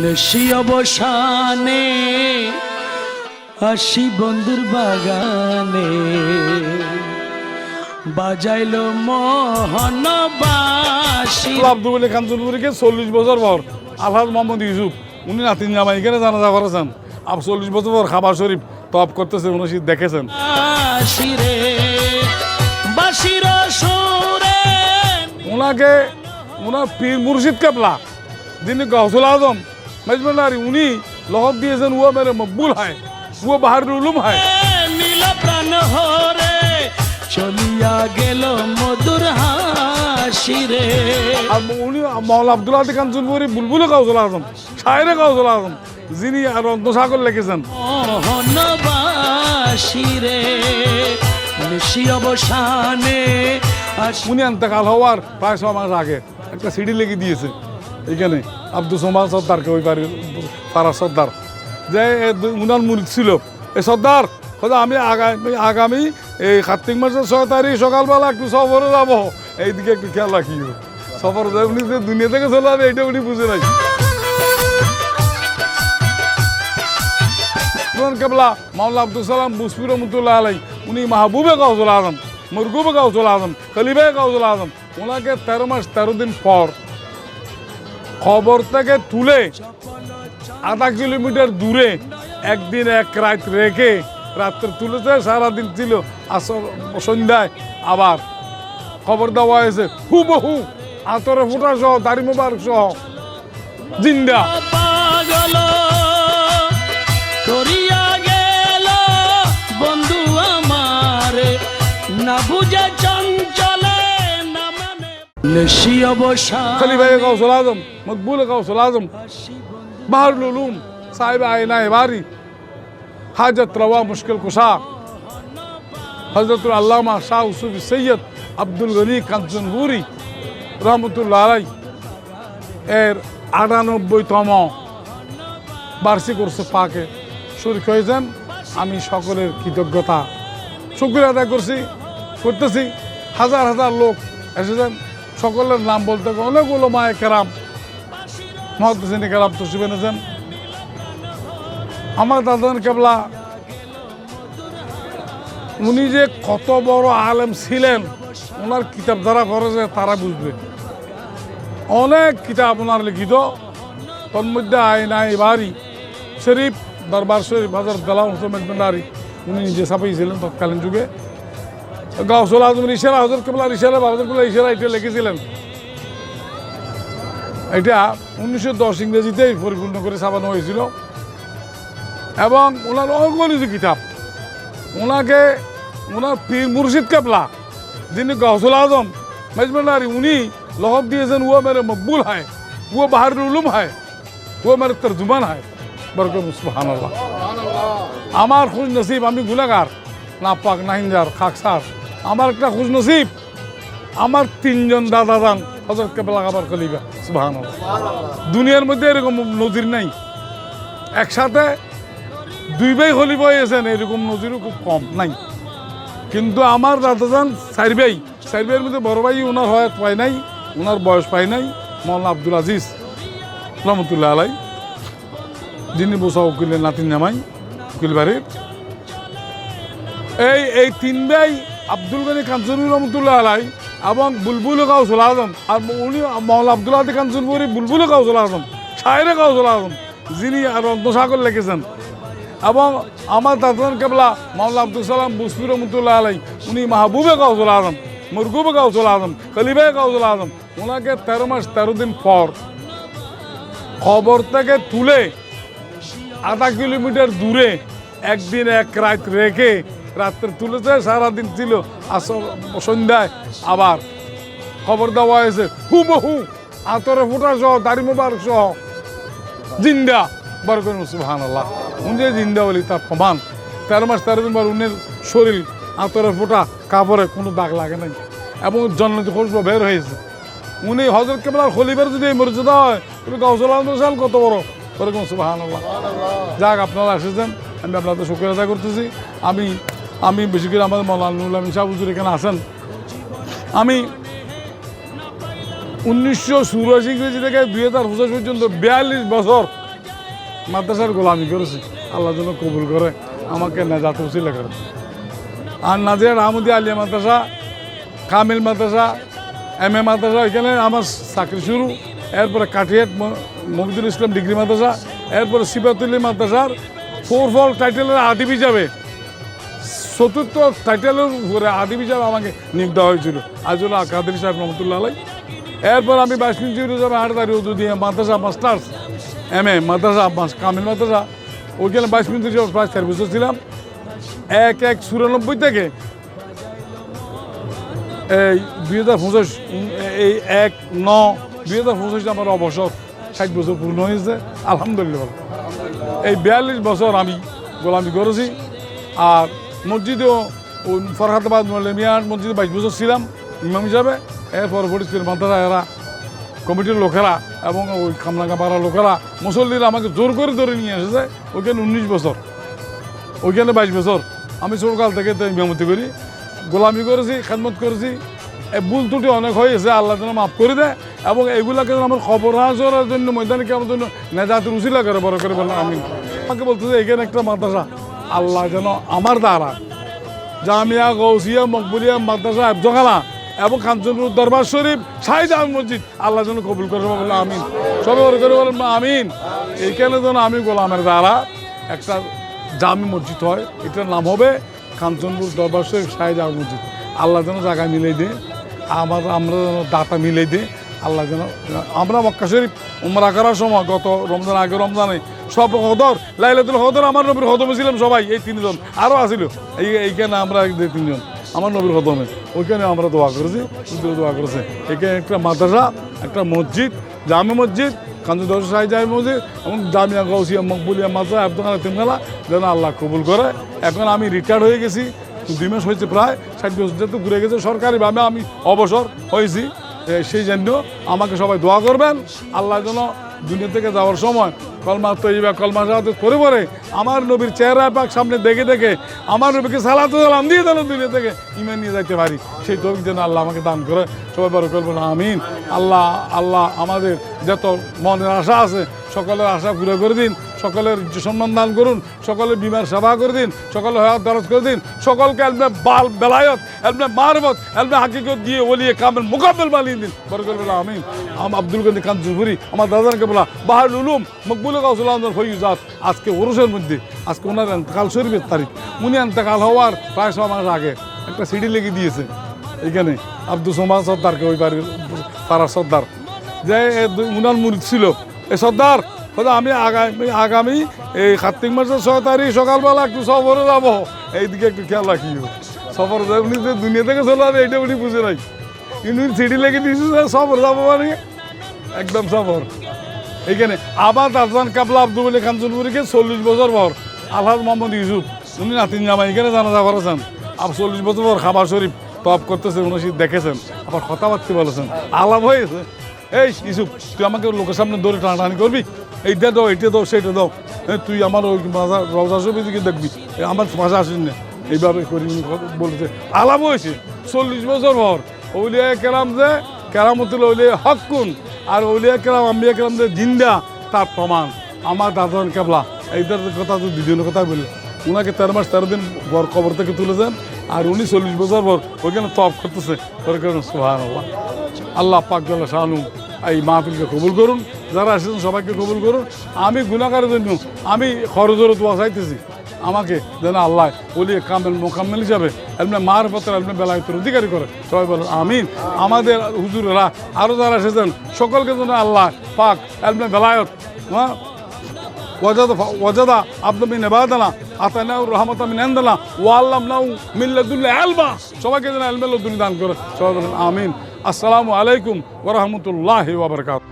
নেশি অবসানে আসি বন্ধুর বাগানে। বাজাইলো মোহন বাসি আব্দুল খান চৌধুরীকে চল্লিশ বছর পর আলহাজ মোহাম্মদ ইউসুফ উনি নাতিন জামাই এখানে জানাজা করেছেন। আব চল্লিশ বছর পর খাবার শরীফ তপ করতেছে উনি দেখেছেন। ওনাকে ওনার পীর মুর্শিদ কেবলা যিনি গৌসুল আজম মেজমেন্ডারি উনি লহব দিয়েছেন ও মেরে মকবুল হয় ও বাহার উলুম হয়। নীল প্রাণ হরে চলিয়া গেল মধুর হাসি রে আর উনি মৌলা আব্দুল্লাহ খান বুলবুল আজম শায়রে আজম যিনি আর রত্নসাগর লিখেছেন। নিশি অবসানে উনি এন্তেকাল হওয়ার প্রায় ছ মাস আগে একটা সিডি লেগে দিয়েছে। এখানে আব্দুল সোমান সর্দারকে ওই বাড়ির পাড়ার সর্দার। যে এ উনার মূল ছিল এই সর্দার কথা আমি আগামী আগামী এই কার্তিক মাসের ছয় তারিখ সকালবেলা একটু সফরে যাব। এইদিকে একটু খেয়াল রাখিও। সফর যায় উনি যে দুনিয়া থেকে চলে যাবে, এইটা উনি বুঝে নাই। কেবলা মাওলা আব্দুল সালাম বুসফির রহমতুল্লাহ আলাই উনি মাহবুবে কাউজুল আজম মুরগুবে কাউজুল আজম খলিফে কাউজুল আজম। ওনাকে তেরো মাস তেরো দিন পর খবর থেকে তুলে আধা কিলোমিটার দূরে একদিন এক রাত রেখে রাত্রে তুলেছে, সারাদিন ছিল আসর, সন্ধ্যায় আবার খবর দেওয়া হয়েছে। হুবহু আতরে ফুটা সহ, দাড়ি মোবারক সহ। জিন্দা। নিশি অবসান খলিফা কাউসুল আজম, মকবুল কাউসুল আজম, বাহার উলুম সাহেব আয়না বারি হাজত রওয়া মুশকিল কুশা, হজরতুল আল্লামা শাহ উসুফ সৈয়দ আব্দুল গনি কাঞ্চনপুরি রহমতুল্লাহ আলাই এর আটানব্বইতম বার্ষিক উৎসব পাকে শরিক হয়েছেন। আমি সকলের কৃতজ্ঞতা। শুক্রিয়া আদায় করছি, করতেছি। হাজার হাজার লোক এসেছেন। সকলের নাম বলতে গেলে অনেকগুলো মায়ে কেরাম। মহাদিনী কেরাম তসিব এনেছেন আমার দাদান কেবলা, উনি যে কত বড় আলেম ছিলেন, ওনার কিতাব যারা পড়েছে তারা বুঝবে। অনেক কিতাব ওনার লিখিত তোর মধ্যে আইনাই বাড়ি, শরীফ, দরবার শরীফ হাজার দালাম হোসেন মেজমেন্ডারি উনি নিজে ছাপাইছিলেন তৎকালীন যুগে। গাউসুল আজম ইশারা হজর কেবলার ইশারা বাহাদুর কেবলা ইশারা এটা লিখেছিলেন। এটা উনিশশো দশ ইংরেজিতেই পরিপূর্ণ করে ছাপানো হয়েছিল এবং ওনার অগণিত কিতাব ওনাকে ওনার পীর মুর্শিদ কেবলা, যিনি গাউসুল আজম মেজমেন্ডারি উনি লহব দিয়েছেন ও মেরে মকবুল হয় ও বাহার উলুম হয় ও মেরে তর্জুমান হয়। আমার খুশ নসিব আমি গুলাগার না পাক নাহিনজার খাকসার আমার একটা খুশ নসিব আমার তিনজন দাদা দান হজরত কেবলা কলিবা সুবহান দুনিয়ার মধ্যে এরকম নজির নাই। একসাথে দুই ভাই হলি বয়েছেন এরকম নজিরও খুব কম নাই। কিন্তু আমার দাদাজান চার ভাই, চার ভাইয়ের মধ্যে বড় ভাই ওনার হয়াত পায় নাই ওনার বয়স পায় নাই, মৌলানা আব্দুল আজিজ রহমতুল্লাহ আলাই, যিনি বসা উকিলের নাতিন জামাই, উকিল বাড়ির। এই এই তিন ভাই আব্দুল গনি কাঞ্চনুর রহমতুল্লাহ আলাই এবং বুলবুল কাউসুল আজম। আর উনি মৌলা আব্দুল আদি কাঞ্চনপুরি বুলবুল কাউসুল আজম শায়রে কাউসুল আজম, যিনি রত্নসাগর লিখেছেন। এবং আমার দাদান কেবলা মাওলা আব্দুল সালাম বুসফির রহমতুল্লাহ আলাই, উনি মাহবুবে কাউসুল আজম মুরগুবে কাউসুল আজম খলিফে কাউসুল আজম। ওনাকে তেরো মাস তেরো দিন পর খবর থেকে তুলে। আধা কিলোমিটার দূরে একদিন এক রাত রেখে রাত্রে তুলেছে, সারাদিন ছিল। আসর সন্ধ্যায় আবার খবর দেওয়া হয়েছে। হুবহু আতরে ফুটা সহ, দাড়ি মোবারক সহ। জিন্দা। বরকন সুহান আল্লাহ উনি যে জিন্দা বলি, তার প্রমাণ। তেরো মাস তেরো দিন পর উনির শরীর আতরে ফোটা, কাপড়ে কোনো দাগ লাগে নাই। এবং খুশব বের হয়েছে। উনি হজরত কেবলার খলিফের যদি মর্যাদা হয় তুমি গৌসল সাল কত বড়? সুহান আল্লাহ যাক, আপনারা এসেছেন আমি আপনাদের শুক্রিয়া করতেছি। আমি আমি বেশি করে আমাদের মৌলানুল শাহ হুজুর এখানে আসেন আমি উনিশশো চুরাশি ইংরেজি থেকে দুই হাজার পঁচিশ পর্যন্ত বিয়াল্লিশ বছর মাদ্রাসার গোলামি করেছি। আল্লাহ যেন কবুল করে, আমাকে নেজাত উচিলা করে। আর নাজির আহমদি আলিয়া মাদ্রাসা, কামিল মাদ্রাসা, এম এ মাদ্রাসা, এখানে আমার চাকরি শুরু। এরপরে কাঠিয়াট মহিদুল ইসলাম ডিগ্রি মাদ্রাসা, এরপরে সিবাতুল্লি মাদ্রাসার ফোর ফল টাইটেলের আদিব হিসাবে চতুর্থ টাইটেলের উপরে আদিব হিসাবে আমাকে নিয়োগ দেওয়া হয়েছিল। আজুল্লাহ কাদের সাহেব রহমতুল্লাহ আলাই। এরপর আমি বাইশমিন জিরুজামে হাটদারি উদু দিয়ে মাদ্রাসা মাস্টার্স এম এ মাদ্রাসা কামিল মাদ্রাসা। ওইখানে বাইশ মিনিট প্রায় চার বছর ছিলাম। এক এক চুরানব্বই থেকে এই দুই হাজার পঁচিশ, এই এক ন দুই হাজার পঁচিশ আমার অবসর ষাট বছর পূর্ণ হয়েছে। আলহামদুলিল্লাহ। এই বিয়াল্লিশ বছর আমি গোলামি করেছি। আর মসজিদেও ফরহাদাবাদ মিয়ার মসজিদে বাইশ বছর ছিলাম, ইমাম হিসাবে। এরপর ফরিদপুর মাদ্রাসা এরা, কমিটির লোকেরা এবং ওই খামলাঙ্গা লোকেরা মুসল্লিরা আমাকে জোর করে ধরে নিয়ে এসেছে, ওইখানে উনিশ বছর। ওইখানে বাইশ বছর। আমি ছোটকাল থেকে ইমামতি করি। গোলামি করেছি, খেদমত করেছি। এই ভুল ত্রুটি অনেক হয়েছে, আল্লাহ যেন মাফ করে দেয় এবং এগুলাকে যেন আমার খবর হাসরের জন্য, ময়দানে আমার জন্য নেজাতের উচিলা করে, বড় করে বললাম আমি আমাকে বলতেছে, এখানে একটা মাদ্রাসা আল্লাহ যেন আমার দ্বারা জামিয়া, গৌসিয়া, মকবুলিয়া, মাদ্রাসা আবজখানা এবং কাঞ্চনপুর দরবার শরীফ শাহিজান মসজিদ আল্লাহ যেন কবুল করে বলে আমিন। সবে বড় করে বলেন, আমিন। এইখানে যেন আমি গোলামের দ্বারা একটা জামি মসজিদ হয়, এটার নাম হবে কাঞ্চনপুর দরবার শরীফ শাহিজান মসজিদ। আল্লাহ যেন জায়গা মিলাই দে আমার আমরা যেন দাতা মিলাই দে আল্লাহ যেন, আমরা মক্কা শরীফ উমরা করার সময় গত রমজান, আগে রমজানে সব হদর, লাইলাতুল হদর, আমার নবীর হদমে ছিলাম সবাই, এই তিনজন। আরও আসিল এই এইখানে আমরা তিনজন। আমার নবীর হদমে। ওইখানে আমরা দোয়া করেছি দোয়া করেছে। এখানে একটা মাদ্রাসা, একটা মসজিদ, জামে মসজিদ, কাঞ্চন দর্শ সাহি জামে মসজিদ, এবং জামিয়া গৌসিয়া মকবুলিয়া মাদ্রাসা, আব্দুল তিনখানা, যেন আল্লাহ কবুল করে। এখন আমি রিটায়ার্ড হয়ে গেছি দুই মাস হয়েছে প্রায়, ষাট বছর যেহেতু ঘুরে গেছে, সরকারিভাবে আমি অবসর হয়েছি। সেই জন্য আমাকে সবাই দোয়া করবেন। আল্লাহ যেন দুনিয়া থেকে যাওয়ার সময় কলমা তৈবা, কলমা সাহায্য করে পরে আমার নবীর চেহারা পাক সামনে দেখে দেখে, আমার নবীকে সালাত সালাম দিয়ে দিলাম দুনিয়া থেকে ইমান নিয়ে যাইতে পারি। সেই তৌফিক যেন আল্লাহ আমাকে দান করে। সবাই বড় করব না আমিন। আল্লাহ আল্লাহ আমাদের যত মনের আশা আছে, সকলের আশা পুরো করে দিন। সকলের সম্মান দান করুন, সকলের বিমার সেবা করে দিন, সকলের হয়াত দরজ করে দিন, সকলকে এলমে বাল বেলায়ত এলমে মারবত এলমে হাকিকত দিয়ে ওলিয়ে কামের মোকাবেল বানিয়ে দিন। বরকর বলা আমি আম আব্দুল গনি খান জুফুরি আমার দাদাকে বলা বাহার উলুম, মকবুল কাউসুল্লাহ ফইজাত আজকে ওরসের মধ্যে, আজকে ওনার এন্তেকাল শরীফের তারিখ। উনি এন্তেকাল হওয়ার প্রায় ছ মাস আগে একটা সিডি লেগে দিয়েছে। এখানে আব্দুল সোমান সর্দারকে, ওই বাড়ির পাড়ার সর্দার। যে উনার মুরিদ ছিল। এ সর্দার বলে আমি আগামী আগামী এই কার্তিক মাসের ছয় তারিখ সকালবেলা একটু সফরে যাব। এইদিকে একটু খেয়াল রাখি সফর যায় উনি যে দুনিয়া থেকে চলে আসে এইটা উনি বুঝে নাই। কিন্তু সিঁড়ি লেগে দিয়েছে সফর যাব মানে একদম সফর। এইখানে আবার তাজমান কাবলা আব্দুল আলী খান চুলপুরিকে চল্লিশ বছর পর আলহাজ মোহাম্মদ ইউসুফ, উনি নাতিন জামা এখানে জানাজা করেছেন। আবার চল্লিশ বছর পর খাবার শরীফ টপ করতেছেন, উনি দেখেছেন, আবার কথাবার্তা বলেছেন। আলাপ হয়েছে। এই ইসুফ তুই আমাকে লোকের সামনে দৌড়ে টানাটানি করবি? এইটা দাও এইটা দাও, সেইটা দাও। হ্যাঁ তুই আমার ওই রওজা ছবি দিকে দেখবি। আমার ভাষা আসিস না। এইভাবে করি বলেছে আলাপ হয়েছে। চল্লিশ বছর পর ওলিয়া কেরাম যে কেরামতুল ওলিয়া হকুন আর ওলিয়া কেরাম, আম্বিয়া কেরাম যে জিন্দা, তার প্রমাণ। আমার দাদান কেবলা। এইটার কথা তো দুজনের কথা বলি। ওনাকে তেরো মাস তেরো দিন বর কবর থেকে তুলেছেন আর উনি চল্লিশ বছর পর ওইখানে তপ করতেছে। করে সুহান আল্লাহ পাক জাল্লা শাহানু এই মাহফিলকে কবুল করুন। যারা আসেছেন সবাইকে কবুল করুন। আমি গুণাকারের জন্য আমি খরচেরও দোয়া চাইতেছি। আমাকে যেন আল্লাহ বলি কামেল মোকাম্মেল হিসাবে এমনি মার পত্র এমনি বেলায়তের অধিকারী করে। সবাই বলেন, আমিন। আমাদের হুজুরেরা আরও যারা এসেছেন, সকলকে যেন আল্লাহ পাক এমনি বেলায়ত হ্যাঁ? ওয়াজাদা ওয়াজাদা আপনি মিন ইবাদানা আতানাউ আমি নেন ইনদানা ওয়া আল্লামনাউ মিন লাদুল্লাহ আলমা। সবাইকে যেন আলমেল দান করে। সবাই বলেন, আমিন। আসসালামু আলাইকুম ওয়া রাহমাতুল্লাহি ওয়া বারাকাতুহু।